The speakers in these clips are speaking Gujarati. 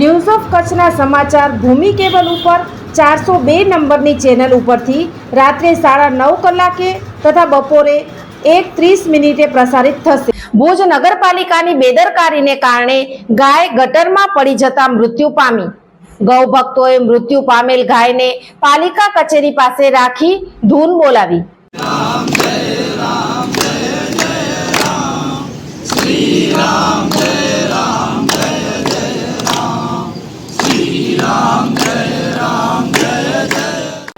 news of કચ્છના સમાચાર ભૂમિ કેબલ ઉપર ચારસો બે નંબરની ચેનલ ઉપરથી રાત્રે સાડા નવ કલાકે તથા બપોરે એક ત્રીસ મિનિટે પ્રસારિત થશે. ભુજ નગરપાલિકાની બેદરકારીને કારણે ગાય ગટરમાં પડી જતા મૃત્યુ પામી. ગૌ ભક્તોએ મૃત્યુ પામેલ ગાયને પાલિકા કચેરી પાસે રાખી ધૂન બોલાવી.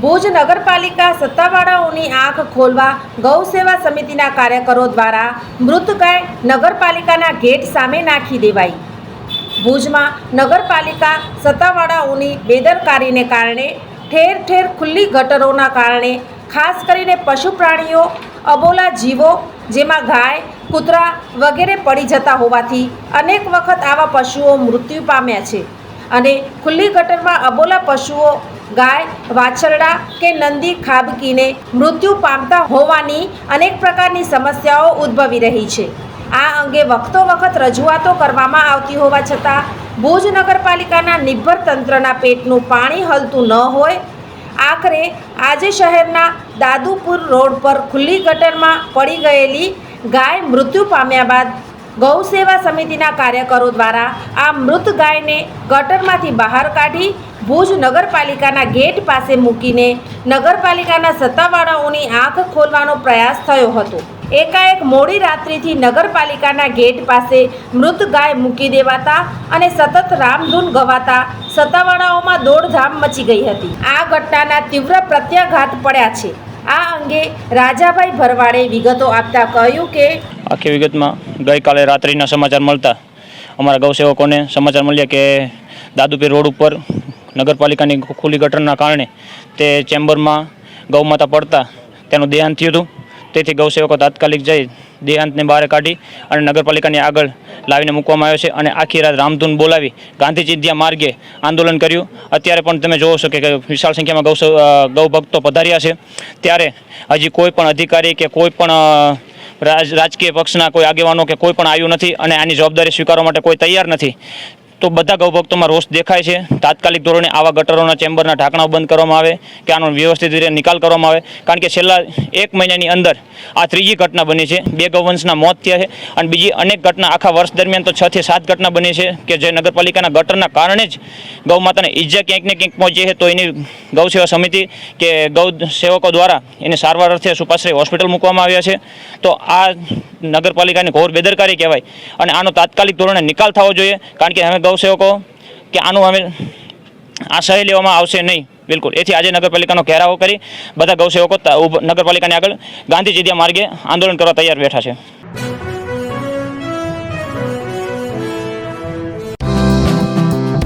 ભુજ નગરપાલિકા સત્તાવાળાઓની આંખ ખોલવા ગૌ સેવા સમિતિના કાર્યકરો દ્વારા મૃત ગાય નગરપાલિકાના ગેટ સામે નાખી દેવાઈ. ભુજમાં નગરપાલિકા સત્તાવાળાઓની બેદરકારીને કારણે ઠેર ઠેર ખુલ્લી ગટરોના કારણે ખાસ કરીને પશુ પ્રાણીઓ, અબોલા જીવો જેમાં ગાય, કૂતરા વગેરે પડી જતા હોવાથી અનેક વખત આવા પશુઓ મૃત્યુ પામ્યા છે. અને ખુલ્લી ગટરમાં અબોલા પશુઓ, ગાય, વાછરડા કે નંદી ખાબકીને મૃત્યુ પામતા હોવાની અનેક પ્રકારની સમસ્યાઓ ઉદ્ભવી રહી છે. આ અંગે વખતો વખત રજૂઆતો કરવામાં આવતી હોવા છતાં, ભુજ નગરપાલિકાના નિર્ભર તંત્રના પેટનું પાણી હલતું ન હોય. આખરે આજે શહેરના દાદુપુર રોડ પર ખુલ્લી ગટરમાં પડી ગયેલી ગાય મૃત્યુ પામ્યા બાદ ગૌ સેવા સમિતિના કાર્યકરો દ્વારા આ મૃત ગાયને ગટરમાંથી બહાર કાઢી ભુજ નગરપાલિકાના ગેટ પાસે મૂકીને નગરપાલિકાના સત્તાવાળાઓની આંખ ખોલવાનો પ્રયાસ થયો હતો. એકાએક મોડી રાત્રિથી નગરપાલિકાના ગેટ પાસે મૃત ગાય મૂકી દેવાતા અને સતત રામધૂન ગવાતા સત્તાવાળાઓમાં દોડધામ મચી ગઈ હતી. આ ઘટનાના તીવ્ર પ્રત્યાઘાત પડ્યા છે. આ અંગે રાજાભાઈ ભરવાડે વિગતો આપતા કહ્યું કે આખી વિગતમાં ગઈકાલે રાત્રિના સમાચાર મળતા અમારા ગૌસેવકોને સમાચાર મળ્યા કે દાદુપીર રોડ ઉપર નગરપાલિકાની ખુલ્લી ગટરના કારણે તે ચેમ્બરમાં ગૌમાતા પડતા તેનું દેહાંત થયું હતું. તેથી ગૌસેવકો તાત્કાલિક જઈ દેહાંતને બહાર કાઢી અને નગરપાલિકાની આગળ લાવીને મૂકવામાં આવ્યો છે અને આખી રાત રામધૂન બોલાવી ગાંધીજી ચિંધ્યા માર્ગે આંદોલન કર્યું. અત્યારે પણ તમે જોવો છો કે વિશાળ સંખ્યામાં ગૌ ગૌભક્તો પધાર્યા છે. ત્યારે હજી કોઈ પણ અધિકારી કે કોઈ પણ રાજકીય પક્ષના કોઈ આગેવાનો કે કોઈ પણ આવ્યું નથી અને આની જવાબદારી સ્વીકારવા માટે કોઈ તૈયાર નથી. તો બધા ગૌભક્તોમાં રોષ દેખાય છે. તાત્કાલિક ધોરણે આવા ગટરોના ચેમ્બરના ઢાંકણાઓ બંધ કરવામાં આવે, કે આનો વ્યવસ્થિત રીતે નિકાલ કરવામાં આવે. કારણ કે છેલ્લા એક મહિનાની અંદર આ ત્રીજી ઘટના બની છે. બે ગૌવંશના મોત થયા છે અને બીજી અનેક ઘટના આખા વર્ષ દરમિયાન તો છ થી સાત ઘટના બની છે કે જે નગરપાલિકાના ગટરના કારણે જ ગૌ માતાને ઈજા ક્યાંક ને ક્યાંક પહોંચી છે. તો એની ગૌ સેવા સમિતિ કે ગૌ સેવકો દ્વારા એને સારવાર અર્થે સુપાશ્રય હોસ્પિટલ મૂકવામાં આવ્યા છે. તો આ નગરપાલિકાની ઘોર બેદરકારી કહેવાય અને આનો તાત્કાલિક ધોરણે નિકાલ થવો જોઈએ. કારણ કે અમે ગૌ સેવકો, કે આનું અમે આશય લેવામાં આવશે નહીં. બિલકુલ. એથી આજે નગરપાલિકાનો ઘેરાવો કરી બધા ગૌ સેવકો તા- ઉભ- નગરપાલિકાની આગળ ગાંધી ચિંધ્યા માર્ગે આંદોલન કરવા તૈયાર બેઠા છે.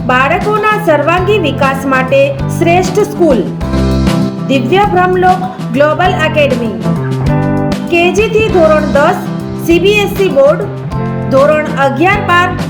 બાળકોના સર્વાંગી વિકાસ માટે શ્રેષ્ઠ સ્કૂલ. દિવ્ય બ્રહ્મલોક ગ્લોબલ એકેડમી. કેજીથી ધોરણ દસ સીબીએસઈ બોર્ડ, ધોરણ અગિયાર બાર